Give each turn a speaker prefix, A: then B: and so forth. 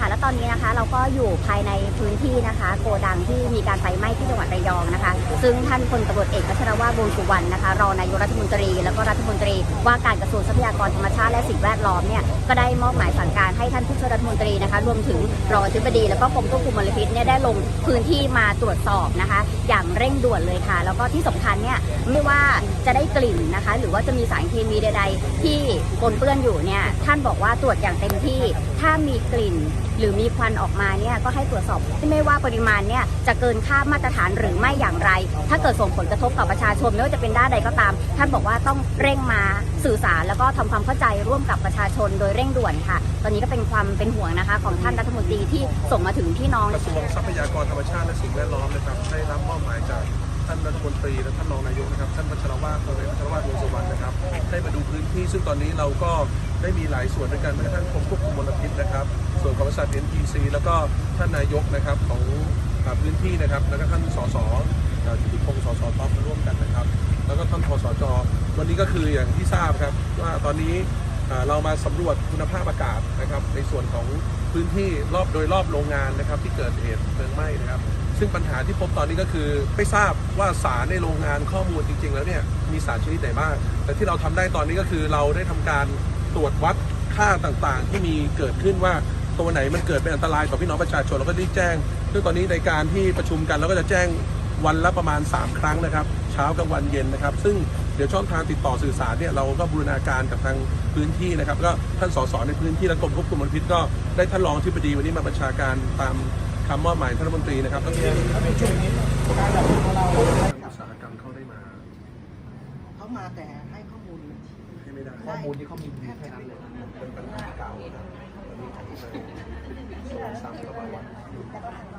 A: ค่ะ และตอนนี้นะคะ เราก็อยู่ภายในพื้นที่นะคะ โกดังที่มีการไฟไหม้ที่จังหวัดระยองนะคะ ซึ่งท่านพลตำรวจเอกพัชรวาทวงสุวรรณนะคะรองนายกรัฐมนตรี แล้วก็รัฐมนตรี ว่าการกระทรวงทรัพยากรธรรมชาติและสิ่งแวดล้อมเนี่ยก็ได้มอบหมายสั่งการให้ท่านผู้ช่วยรัฐมนตรีนะคะ รวมถึงรองอธิบดีแล้วก็กรมควบคุมมลพิษเนี่ยได้ลงพื้นที่มาตรวจสอบนะคะ อย่างเร่งด่วนเลยค่ะ แล้วก็ที่สำคัญเนี่ยไม่ว่าจะได้กลิ่นนะคะ หรือว่าจะมีสารเคมีใด ๆ ที่ปนเปื้อนอยู่เนี่ยท่านบอกว่าตรวจอย่างเต็มที่ถ้ามีกลิ่น หรือมีควันออกมาเนี่ยก็ให้ตรวจสอบไม่ว่าปริมาณเนี่ยจะเกินค่ามาตรฐานหรือไม่อย่างไร ถ้าเกิดส่งผลกระทบต่อประชาชนไม่ว่าจะเป็นด้านใดก็ตาม ท่านบอกว่าต้องเร่งมาสื่อสารแล้วก็ทำความเข้าใจร่วมกับประชาชนโดยเร่งด่วนค่ะ ตอนนี้ก็เป็นความเป็นห่วงนะคะ ของท่านรัฐมนตรีที่ส่งมาถึงพี่น้อง
B: กระทรวงทรัพยากรธรรมชาติและสิ่งแวดล้อมนะครับได้รับมอบหมายจากท่านรัฐมนตรีและท่านรองนายกนะครับท่านวัชรวาทพลเอกวัชรวาทวงสุวรรณนะครับได้มาดูพื้นที่ซึ่งตอนนี้เราก็ได้มีหลายส่วนด้วยกันแม้กระทั่งกรมควบคุมมลพิษนะครับ ริษัท NPC แล้วก็ท่านนายกนะครับของพื้นที่นะครับ แล้วก็ท่านสสเอ่อที่พงศ์สสท็อปร่วมกันนะครับ แล้วก็ท่านพสจวันนี้ก็คืออย่างที่ทราบครับว่าตอนนี้เรามาสำรวจคุณภาพอากาศนะครับ ในส่วนของพื้นที่รอบโดยรอบโรงงานนะครับ ที่เกิดเหตุเพลิงไหม้นะครับ ซึ่งปัญหาที่พบตอนนี้ก็คือไม่ทราบว่าสารในโรงงานข้อมูลจริง ๆ แล้วเนี่ยมีสารชนิดไหนบ้าง แต่ที่เราทำได้ตอนนี้ก็คือเราได้ทำการตรวจวัดค่าต่างๆ ที่มีเกิดขึ้นว่า ตัวไหนมันเกิดเป็นอันตรายต่อพี่น้องประชาชนเราก็ได้แจ้ง ซึ่งตอนนี้ในการที่ประชุมกันเราก็จะแจ้งวันละประมาณ 3 ครั้งนะครับ เช้ากับวันเย็นนะครับ ซึ่งเดี๋ยวช่องทางติดต่อสื่อสารเนี่ยเราก็บูรณาการกับทางพื้นที่นะครับ ก็ท่านสสในพื้นที่และกรมควบคุมมลพิษก็ได้ท่านรองที่ปดีวันนี้มาบัญชาการตามคำมอบหมายท่านรัฐมนตรีนะครับก็คืออุตสาหกรรมเข้าได้มา
C: เขามาแต่ให้ข้อมูล
B: ให้ไม่ได้
D: ข้อมูลที่เขามีมีแค่นั้นเลย
B: เป็นปัญหาเก่า
C: 14.